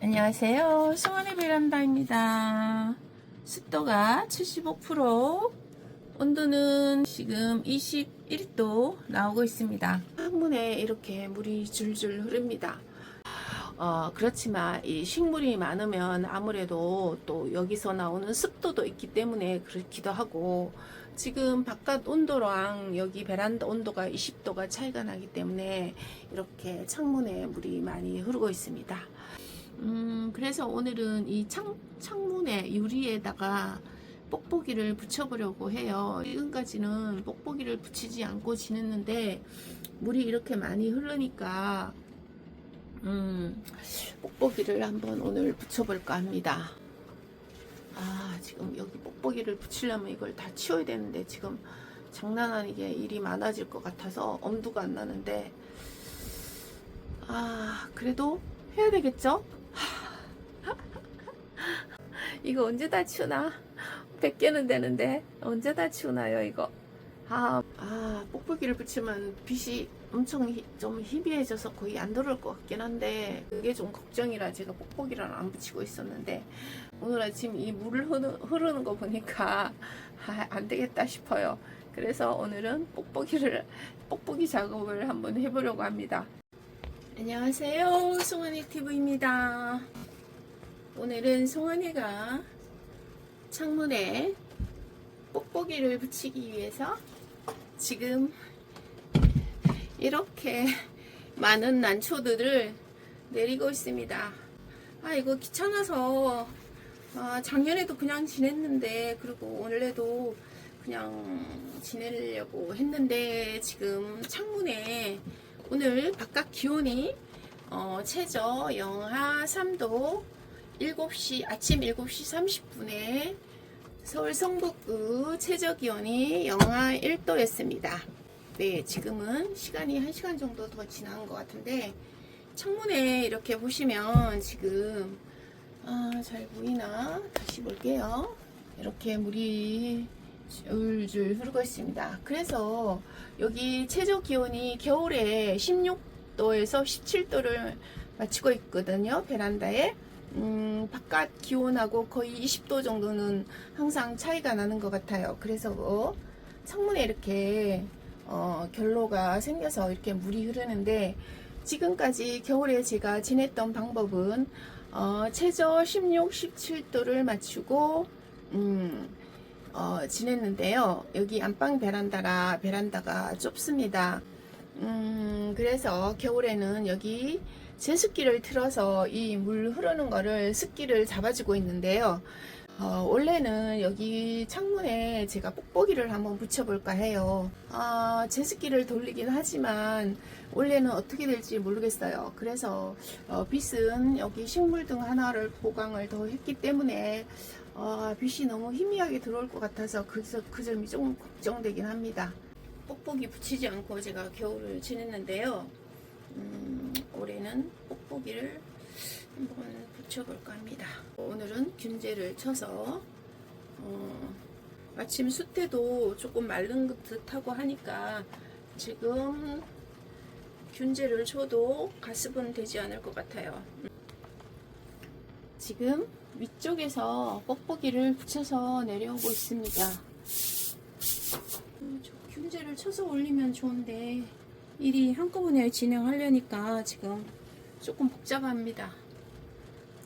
안녕하세요. 송환의 베란다입니다. 습도가 75%, 온도는 지금 21도 나오고 있습니다. 창문에 이렇게 물이 줄줄 흐릅니다. 어, 그렇지만 이 식물이 많으면 아무래도 또 여기서 나오는 습도도 있기 때문에 그렇기도 하고 지금 바깥 온도랑 여기 베란다 온도가 20도가 차이가 나기 때문에 이렇게 창문에 물이 많이 흐르고 있습니다. 음, 그래서 오늘은 이 창, 창문에 유리에다가 뽁뽁이를 붙여보려고 해요. 지금까지는 뽁뽁이를 붙이지 않고 지냈는데 물이 이렇게 많이 흐르니까 음, 뽁뽁이를 한번 오늘 붙여볼까 합니다. 아, 지금 여기 뽁뽁이를 붙이려면 이걸 다 치워야 되는데 지금 장난 아니게 일이 많아질 것 같아서 엄두가 안 나는데 아, 그래도 해야 되겠죠? 이거 언제 다 치우나? 100개는 되는데 언제 다 치우나요 이거? 아, 아 뽁뽁이를 붙이면 빛이 엄청 히- 좀 희미해져서 거의 안 들어올 것 같긴 한데 그게 좀 걱정이라 제가 뽁뽁이를 안 붙이고 있었는데 오늘 아침 이 물을 흐르, 흐르는 거 보니까 아, 안 되겠다 싶어요. 그래서 오늘은 뽁뽁이를 뽁뽁이 작업을 한번 해보려고 합니다. 안녕하세요, 송하니 TV입니다. 오늘은 송하니가 창문에 뽁뽁이를 붙이기 위해서 지금 이렇게 많은 난초들을 내리고 있습니다. 아 이거 귀찮아서 아, 작년에도 그냥 지냈는데 그리고 원래도 그냥 지내려고 했는데 지금 창문에 오늘 바깥 기온이 어, 최저 영하 3도 7시 아침 7시 30분에 서울 성북구 최저 기온이 영하 1도였습니다. 네, 지금은 시간이 1시간 정도 더 지난 것 같은데 창문에 이렇게 보시면 지금 아, 잘 보이나? 다시 볼게요. 이렇게 물이 줄줄 흐르고 있습니다. 그래서 여기 최저 기온이 겨울에 16도에서 17도를 맞추고 있거든요. 베란다에. 음, 바깥 기온하고 거의 20도 정도는 항상 차이가 나는 것 같아요. 그래서 뭐 창문에 이렇게 어, 결로가 생겨서 이렇게 물이 흐르는데 지금까지 겨울에 제가 지냈던 방법은 어, 최저 16, 17도를 맞추고 음, 어, 지냈는데요. 여기 안방 베란다라 베란다가 좁습니다. 음, 그래서 겨울에는 여기 제습기를 틀어서 이 물 흐르는 거를 습기를 잡아주고 있는데요. 어, 원래는 여기 창문에 제가 뽁뽁이를 한번 붙여볼까 해요. 아, 제습기를 돌리긴 하지만 원래는 어떻게 될지 모르겠어요. 그래서 어, 빛은 여기 식물 등 하나를 보강을 더 했기 때문에 어, 빛이 너무 희미하게 들어올 것 같아서 그, 그 점이 조금 걱정되긴 합니다. 뽁뽁이 붙이지 않고 제가 겨울을 지냈는데요. 음, 올해는 뽁뽁이를 한번 붙여볼까 합니다. 오늘은 균제를 쳐서 어, 마침 숯에도 조금 마른 듯하고 하니까 지금 균제를 쳐도 가습은 되지 않을 것 같아요. 지금 위쪽에서 뽁뽁이를 붙여서 내려오고 있습니다. 음, 저 균제를 쳐서 올리면 좋은데 일이 한꺼번에 진행하려니까 지금 조금 복잡합니다.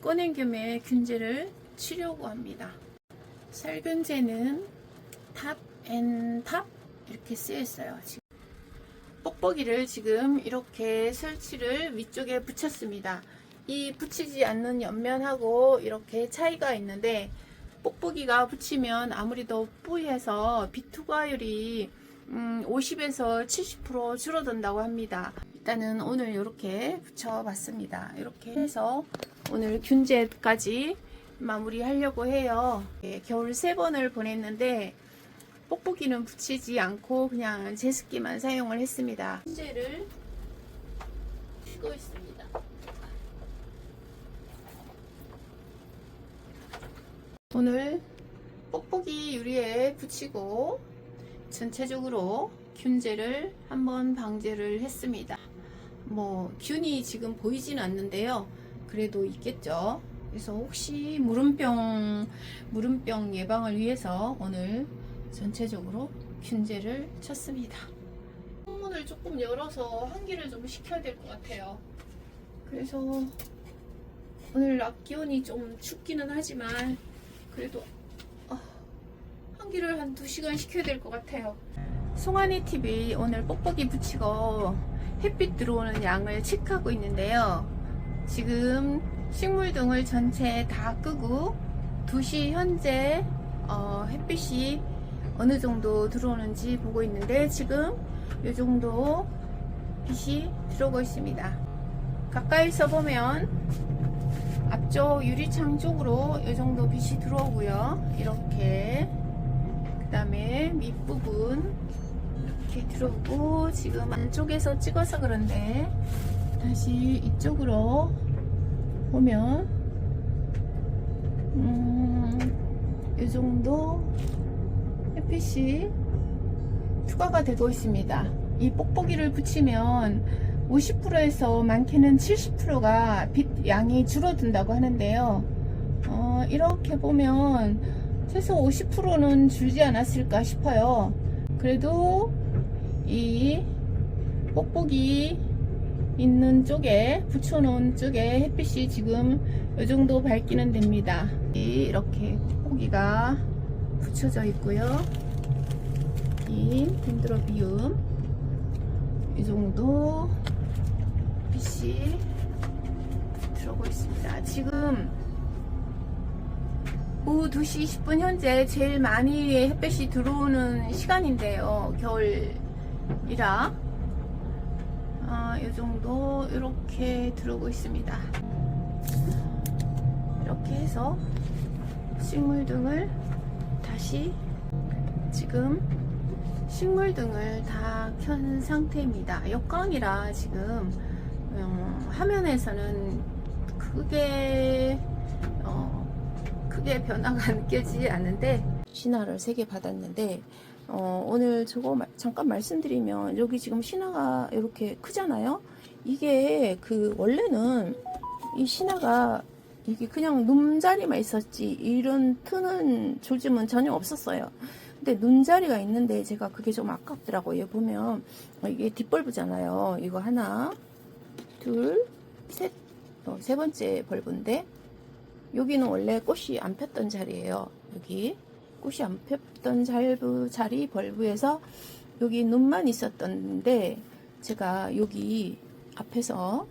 꺼낸 겸에 균제를 치려고 합니다. 살균제는 탑앤탑 이렇게 쓰여 있어요. 지금 뽁뽁이를 지금 이렇게 설치를 위쪽에 붙였습니다. 이 붙이지 않는 옆면하고 이렇게 차이가 있는데 뽁뽁이가 붙이면 아무리 더 뿌해서 비투과율이 음, 50에서 70% 줄어든다고 합니다. 일단은 오늘 이렇게 붙여봤습니다. 이렇게 해서 오늘 균제까지 마무리하려고 해요. 예, 겨울 세 번을 보냈는데 뽁뽁이는 붙이지 않고 그냥 제습기만 사용을 했습니다. 균제를 치고 있습니다. 오늘 뽁뽁이 유리에 붙이고 전체적으로 균제를 한번 방제를 했습니다. 뭐 균이 지금 보이진 않는데요. 그래도 있겠죠. 그래서 혹시 무름병 무름병 예방을 위해서 오늘 전체적으로 균제를 쳤습니다. 창문을 조금 열어서 환기를 좀 시켜야 될 것 같아요. 그래서 오늘 낮 기온이 좀 춥기는 하지만 그래도 어, 환기를 한 2시간 시켜야 될 것 같아요. 송하니 TV 오늘 뽁뽁이 붙이고 햇빛 들어오는 양을 체크하고 있는데요. 지금 식물 등을 전체 다 끄고 2시 현재 어, 햇빛이 어느 정도 들어오는지 보고 있는데 지금 이 정도 빛이 들어오고 있습니다. 가까이서 보면 앞쪽 유리창 쪽으로 이 정도 빛이 들어오고요. 이렇게 그 다음에 밑부분 이렇게 들어오고 지금 안쪽에서 찍어서 그런데 다시 이쪽으로 보면 음, 이 정도 햇빛이 투과가 되고 있습니다. 이 뽁뽁이를 붙이면 50%에서 많게는 70%가 빛 양이 줄어든다고 하는데요. 어, 이렇게 보면 최소 50%는 줄지 않았을까 싶어요. 그래도 이 뽁뽁이 있는 쪽에 붙여놓은 쪽에 햇빛이 지금 이 정도 밝기는 됩니다. 이렇게 뽁뽁이가 붙여져 있고요. 이 덴드로비움 이 정도 빛이 들어오고 있습니다. 지금 오후 2시 20분 현재 제일 많이 햇빛이 들어오는 시간인데요. 겨울이라 아, 이 정도 이렇게 들어오고 있습니다. 이렇게 해서 식물 등을 다시 지금 식물 등을 다 켠 상태입니다. 역광이라 지금 음, 화면에서는 크게 어, 크게 변화가 느껴지지 않는데 신화를 3개 받았는데 어, 오늘 저거 마- 잠깐 말씀드리면 여기 지금 신화가 이렇게 크잖아요. 이게 그 원래는 이 신화가 이게 그냥 눈자리만 있었지 이런 트는 조짐은 전혀 없었어요. 근데 눈자리가 있는데 제가 그게 좀 아깝더라고요. 보면 어, 이게 뒷벌브잖아요. 이거 하나, 둘, 셋, 어, 세 번째 벌브인데 여기는 원래 꽃이 안 폈던 자리예요. 여기 꽃이 안 폈던 잘부, 자리 벌브에서 여기 눈만 있었던데 제가 여기 앞에서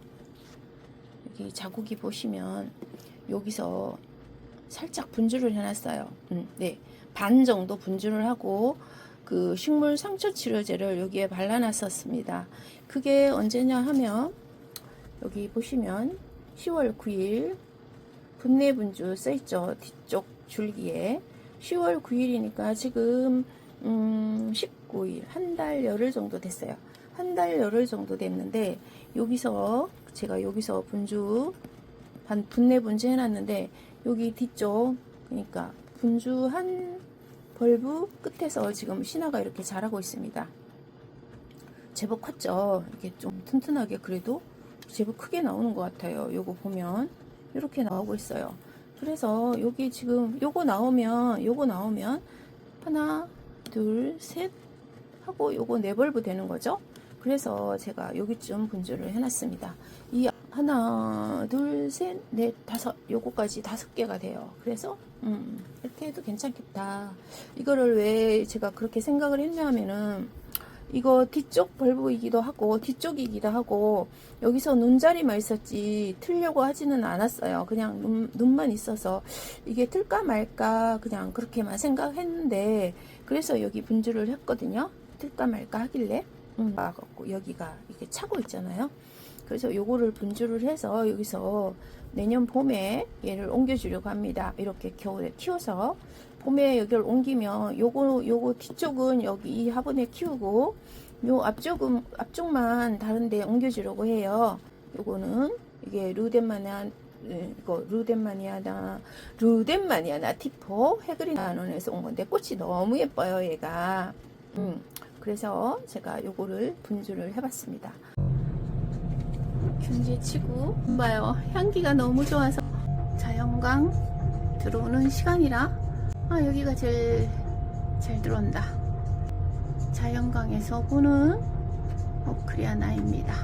여기 자국이 보시면 여기서 살짝 분주를 해놨어요. 음, 네. 반 정도 분주를 하고 그 식물 상처 치료제를 여기에 발라놨었습니다. 그게 언제냐 하면 여기 보시면 10월 9일 분내 분주 써있죠. 뒤쪽 줄기에 10월 9일이니까 지금 음, 19일 한 달 열흘 정도 됐어요. 한 달 열흘 정도 됐는데 여기서 제가 여기서 분주 반 분내 분주 해놨는데 여기 뒤쪽 그러니까 분주한 벌브 끝에서 지금 신화가 이렇게 자라고 있습니다. 제법 컸죠. 이게 좀 튼튼하게 그래도 제법 크게 나오는 것 같아요. 요거 보면 이렇게 나오고 있어요. 그래서 여기 지금 요거 나오면 요거 나오면 하나 둘 셋 하고 요거 네 벌브 되는 거죠. 그래서 제가 여기쯤 분주를 해놨습니다. 이 하나 둘 셋 넷 다섯 요거까지 다섯 개가 돼요. 그래서 음, 이렇게 해도 괜찮겠다. 이거를 왜 제가 그렇게 생각을 했냐 하면은 이거 뒤쪽 벌브이기도 하고 뒤쪽이기도 하고 여기서 눈자리만 있었지 틀려고 하지는 않았어요. 그냥 눈, 눈만 있어서 이게 틀까 말까 그냥 그렇게만 생각했는데 그래서 여기 분주를 했거든요. 틀까 말까 하길래 음, 여기가 이게 차고 있잖아요. 그래서 요거를 분주를 해서 여기서 내년 봄에 얘를 옮겨주려고 합니다. 이렇게 겨울에 키워서 봄에 여기를 옮기면 요거 요거 뒤쪽은 여기 이 화분에 키우고 요 앞쪽은 앞쪽만 다른데 옮겨주려고 해요. 요거는 이게 루덴마니아 이거 루덴마니아나 루덴마니아 나 티포 해그린 단원에서 온 건데 꽃이 너무 예뻐요 얘가. 음, 그래서 제가 요거를 분주를 해봤습니다. 경제치고 봐요 향기가 너무 좋아서 자연광 들어오는 시간이라 아 여기가 제일 잘 들어온다. 자연광에서 보는 오크리아나입니다